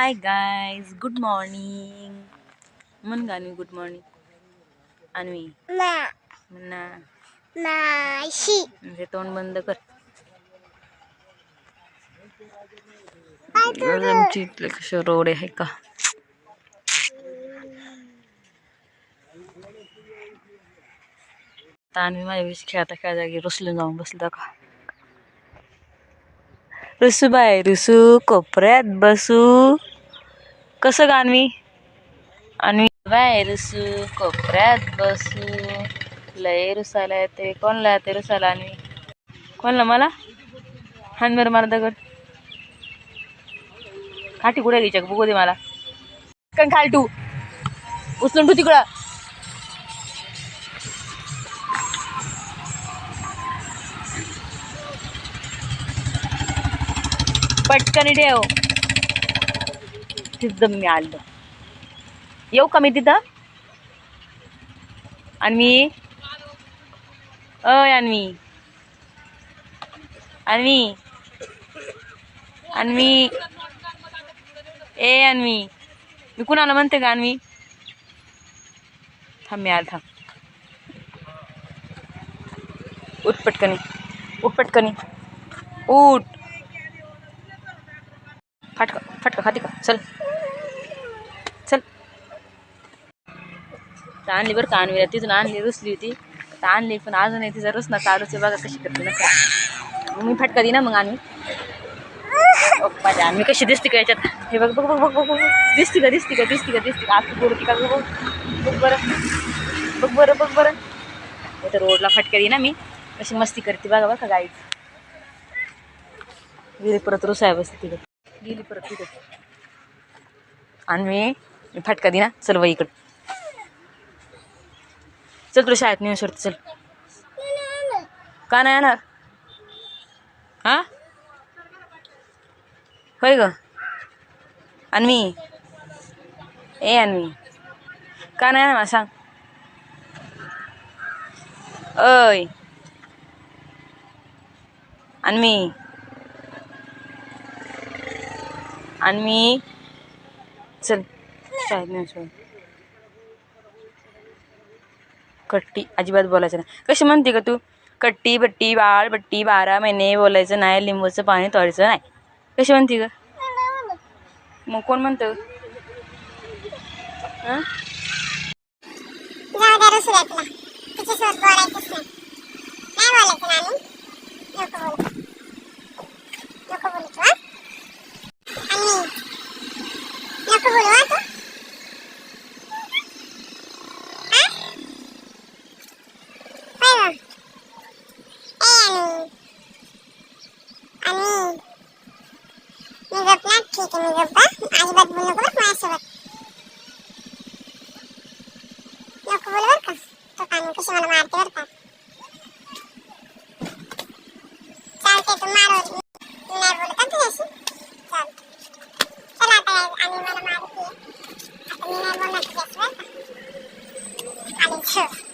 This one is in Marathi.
हाय गाईज गुड मॉर्निंग म्हण गाणी गुड मॉर्निंग अन्वी माशी म्हणजे तोंड बंद कर आमची इथले कसे रोड आहे का आता अन्वी खेळता खेळता जागी रुसलून जाऊन बसलं का रुसू बाय रुसू कोपऱ्यात बसू कसं गाणवी? आणि रुसू कोपऱ्यात बसू लय रुसायला येते. कोणला येते रुसायला आणि? कोणला? मला? हान बरं मला दगड. काठी कुठे घ्यायच्या बघू दे मला. कण खाल तू उचलून तू तिकडं. पटकन ठेव. तिथं मी आलो येऊ का मी तिथं? अन्वी? अय अन्वी। अन्वी? अन्वी? ए, अन्वी। मी कुणाला म्हणते का अन्वी? थांब मी आल थांब. उठ पटकनी उठ पटकनी. उठ. फाटका फाटका खाती का? चल. तर आणली बरं का आणवी तिथून आणली रुसली होती. तर आणली पण अजूनही तिचा रुसना चालूच आहे. बघा कशी करते ना मग मी फटका दिना मग आम्ही ओ, माझ्या कशी दिसते का याच्यात? हे बघ बघ बघ बघ बघ बघ. दिसते का दिसते का दिसते का दिसते का? आखी बोलती का बघ? बघ बरं. बघ बरं बघ बरं. तर रोडला फटका दिना मी. कशी मस्ती करते बघा बघा गाईच गेली परत रुसाय बसते तिकडे. गेली परत तिकडे. आणि मी फटका दिना चल बाई इकडं. चल तुला शाळेत नेऊन सोडते चल. का नाही येणार? हा? होय ग. अन्वी. ए अन्वी. का नाही येणार मला सांग? अय अन्वी. अन्वी. चल शाळेत नेऊन सोड. कट्टी अजिबात बोलायचं नाही. कशी म्हणते का तू? कट्टी बट्टी बाळ बट्टी बारा महिने बोलायचं नाही लिंबूचं पाणी तळायचं नाही. कशी म्हणते ग? मग कोण म्हणतं? हं? मला मारते बरं का. चालते तू मारव नाही बोलत का तुझ्याशी. चालते चला आता आणि मला मारते आता मी नाही बोलणार तुझ्याशी बरं का. आणि ठेव.